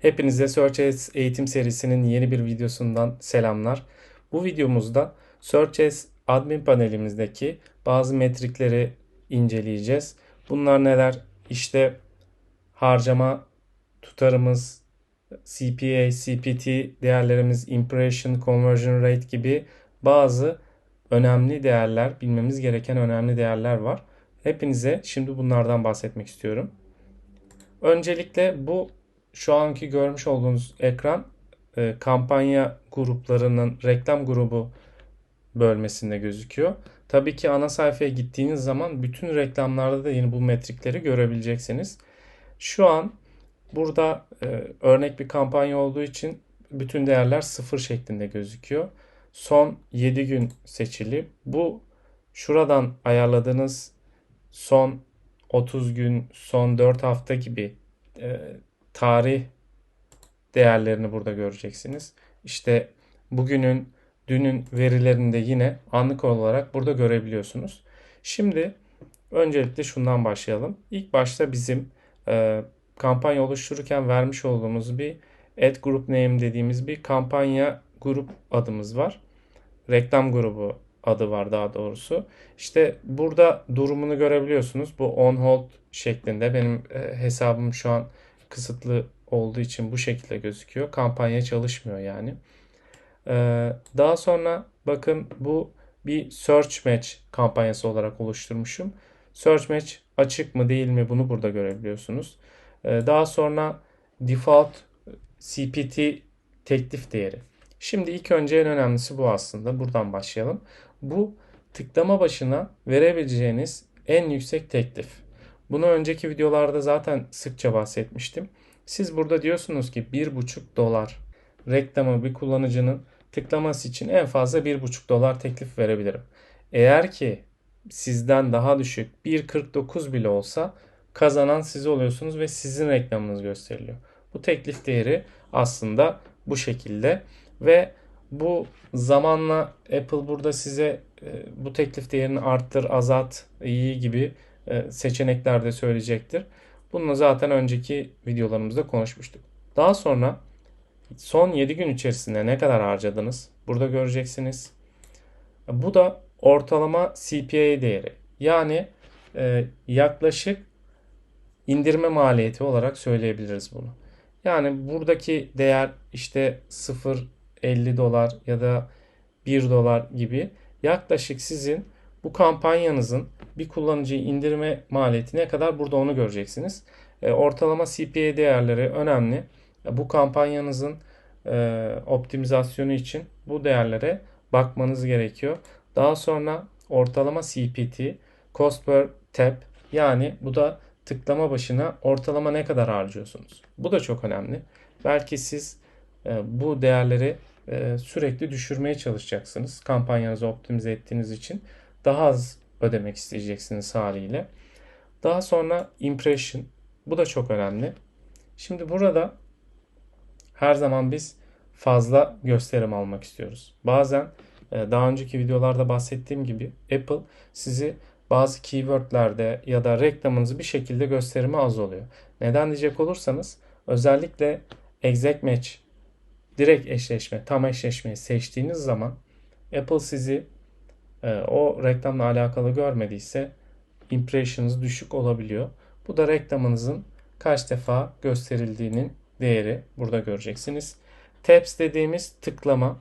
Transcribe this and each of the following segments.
Hepinize Search Ads eğitim serisinin yeni bir videosundan selamlar. Bu videomuzda Search Ads admin panelimizdeki bazı metrikleri inceleyeceğiz. Bunlar neler? İşte harcama tutarımız, CPA, CPT değerlerimiz, impression, conversion rate gibi bazı önemli değerler, bilmemiz gereken önemli değerler var. Hepinize şimdi bunlardan bahsetmek istiyorum. Öncelikle bu şu anki görmüş olduğunuz ekran e, kampanya gruplarının reklam grubu bölmesinde gözüküyor. Tabii ki ana sayfaya gittiğiniz zaman bütün reklamlarda da yine bu metrikleri görebileceksiniz. Şu an burada e, örnek bir kampanya olduğu için bütün değerler sıfır şeklinde gözüküyor. Son 7 gün seçili. Bu şuradan ayarladığınız son 30 gün, son 4 hafta gibi e, tarih değerlerini burada göreceksiniz. İşte bugünün, dünün verilerini de yine anlık olarak burada görebiliyorsunuz. Şimdi öncelikle şundan başlayalım. İlk başta bizim e, kampanya oluştururken vermiş olduğumuz bir ad group name dediğimiz bir kampanya grup adımız var. Reklam grubu adı var daha doğrusu. İşte burada durumunu görebiliyorsunuz. Bu on hold şeklinde. Benim e, hesabım şu an kısıtlı olduğu için bu şekilde gözüküyor. Kampanya çalışmıyor yani. Ee, daha sonra bakın bu bir search match kampanyası olarak oluşturmuşum. Search match açık mı değil mi bunu burada görebiliyorsunuz. Ee, daha sonra default CPT teklif değeri. Şimdi ilk önce en önemlisi bu aslında. Buradan başlayalım. Bu tıklama başına verebileceğiniz en yüksek teklif. Bunu önceki videolarda zaten sıkça bahsetmiştim. Siz burada diyorsunuz ki 1,5 dolar reklamı bir kullanıcının tıklaması için en fazla 1,5 dolar teklif verebilirim. Eğer ki sizden daha düşük 1.49 bile olsa kazanan siz oluyorsunuz ve sizin reklamınız gösteriliyor. Bu teklif değeri aslında bu şekilde ve bu zamanla Apple burada size e, bu teklif değerini arttır, azalt, iyi gibi seçenekler de söyleyecektir. Bunu zaten önceki videolarımızda konuşmuştuk. Daha sonra son 7 gün içerisinde ne kadar harcadınız? Burada göreceksiniz. Bu da ortalama CPA değeri. Yani e, yaklaşık indirme maliyeti olarak söyleyebiliriz bunu. Yani buradaki değer işte 0.50 dolar ya da 1 dolar gibi yaklaşık sizin bu kampanyanızın bir kullanıcıyı indirme maliyeti ne kadar burada onu göreceksiniz. E, ortalama CPA değerleri önemli. E, bu kampanyanızın e, optimizasyonu için bu değerlere bakmanız gerekiyor. Daha sonra ortalama CPT, cost per tap yani bu da tıklama başına ortalama ne kadar harcıyorsunuz. Bu da çok önemli. Belki siz bu değerleri sürekli düşürmeye çalışacaksınız. Kampanyanızı optimize ettiğiniz için daha az ödemek isteyeceksiniz haliyle. Daha sonra impression. Bu da çok önemli. Şimdi burada her zaman biz fazla gösterim almak istiyoruz. Bazen e, daha önceki videolarda bahsettiğim gibi Apple sizi bazı keywordlerde ya da reklamınızı bir şekilde gösterimi az oluyor. Neden diyecek olursanız özellikle exact match direkt eşleşme, tam eşleşmeyi seçtiğiniz zaman Apple sizi o reklamla alakalı görmediyse impressions düşük olabiliyor. Bu da reklamınızın kaç defa gösterildiğinin değeri burada göreceksiniz. Taps dediğimiz tıklama.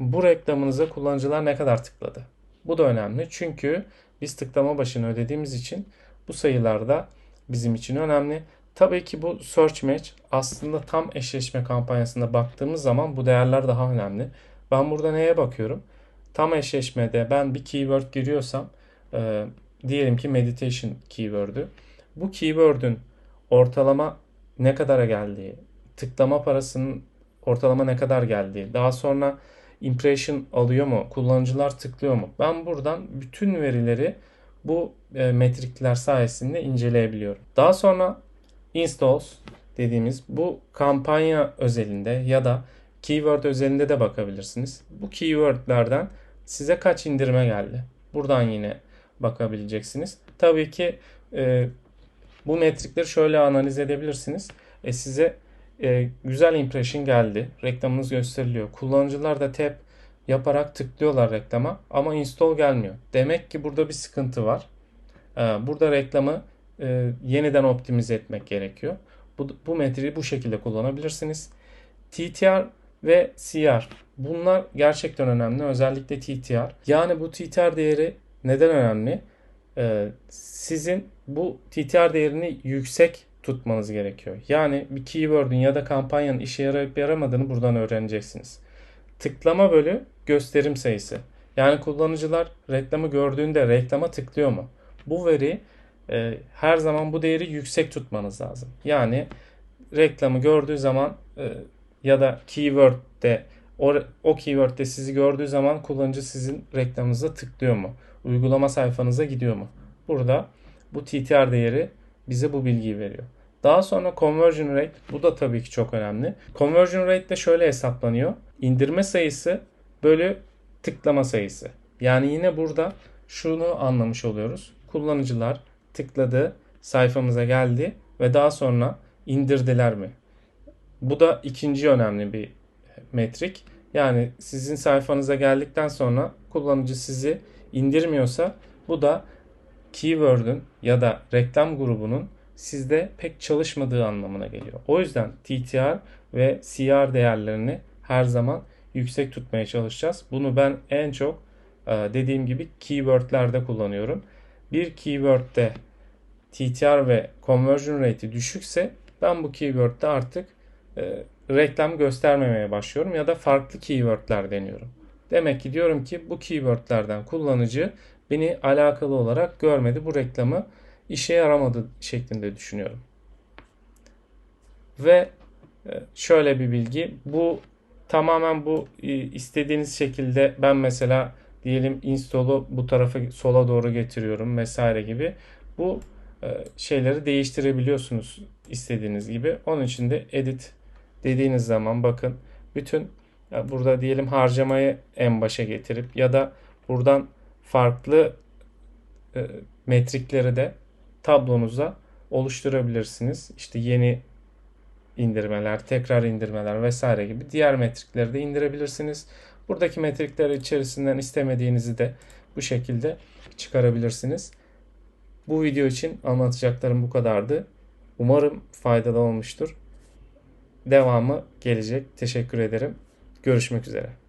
Bu reklamınıza kullanıcılar ne kadar tıkladı? Bu da önemli. Çünkü biz tıklama başını ödediğimiz için bu sayılar da bizim için önemli. Tabii ki bu search match aslında tam eşleşme kampanyasında baktığımız zaman bu değerler daha önemli. Ben burada neye bakıyorum? Tam eşleşmede ben bir keyword giriyorsam e, diyelim ki meditation keyword'ü. Bu keyword'ün ortalama ne kadara geldiği, tıklama parasının ortalama ne kadar geldiği, daha sonra impression alıyor mu, kullanıcılar tıklıyor mu? Ben buradan bütün verileri bu e, metrikler sayesinde inceleyebiliyorum. Daha sonra installs dediğimiz bu kampanya özelinde ya da keyword özelinde de bakabilirsiniz. Bu keywordlerden size kaç indirme geldi? Buradan yine bakabileceksiniz. Tabii ki e, bu metrikleri şöyle analiz edebilirsiniz. E, size e, güzel impression geldi. Reklamınız gösteriliyor. Kullanıcılar da tap yaparak tıklıyorlar reklama ama install gelmiyor. Demek ki burada bir sıkıntı var. E, burada reklamı e, yeniden optimize etmek gerekiyor. Bu, bu metriği bu şekilde kullanabilirsiniz. TTR ve CR bunlar gerçekten önemli. Özellikle TTR. Yani bu TTR değeri neden önemli? Ee, sizin bu TTR değerini yüksek tutmanız gerekiyor. Yani bir keyword'ün ya da kampanyanın işe yarayıp yaramadığını buradan öğreneceksiniz. Tıklama bölü gösterim sayısı. Yani kullanıcılar reklamı gördüğünde reklama tıklıyor mu? Bu veri e, her zaman bu değeri yüksek tutmanız lazım. Yani reklamı gördüğü zaman e, ya da keyword'de o, o keyword'de sizi gördüğü zaman kullanıcı sizin reklamınıza tıklıyor mu? Uygulama sayfanıza gidiyor mu? Burada bu TTR değeri bize bu bilgiyi veriyor. Daha sonra conversion rate bu da tabii ki çok önemli. Conversion rate de şöyle hesaplanıyor. İndirme sayısı bölü tıklama sayısı. Yani yine burada şunu anlamış oluyoruz. Kullanıcılar tıkladı, sayfamıza geldi ve daha sonra indirdiler mi? Bu da ikinci önemli bir metrik. Yani sizin sayfanıza geldikten sonra kullanıcı sizi indirmiyorsa bu da keyword'ün ya da reklam grubunun sizde pek çalışmadığı anlamına geliyor. O yüzden TTR ve CR değerlerini her zaman yüksek tutmaya çalışacağız. Bunu ben en çok e, dediğim gibi keywordlerde kullanıyorum. Bir keywordde TTR ve conversion rate'i düşükse ben bu keywordde artık e, reklam göstermemeye başlıyorum ya da farklı keywordler deniyorum. Demek ki diyorum ki bu keywordlerden kullanıcı beni alakalı olarak görmedi. Bu reklamı işe yaramadı şeklinde düşünüyorum. Ve e, şöyle bir bilgi. Bu tamamen bu e, istediğiniz şekilde ben mesela diyelim install'u bu tarafa sola doğru getiriyorum vesaire gibi. Bu e, şeyleri değiştirebiliyorsunuz istediğiniz gibi. Onun için de edit dediğiniz zaman bakın bütün burada diyelim harcamayı en başa getirip ya da buradan farklı e, metrikleri de tablonuza oluşturabilirsiniz. İşte yeni indirmeler, tekrar indirmeler vesaire gibi diğer metrikleri de indirebilirsiniz. Buradaki metrikler içerisinden istemediğinizi de bu şekilde çıkarabilirsiniz. Bu video için anlatacaklarım bu kadardı. Umarım faydalı olmuştur. Devamı gelecek. Teşekkür ederim. Görüşmek üzere.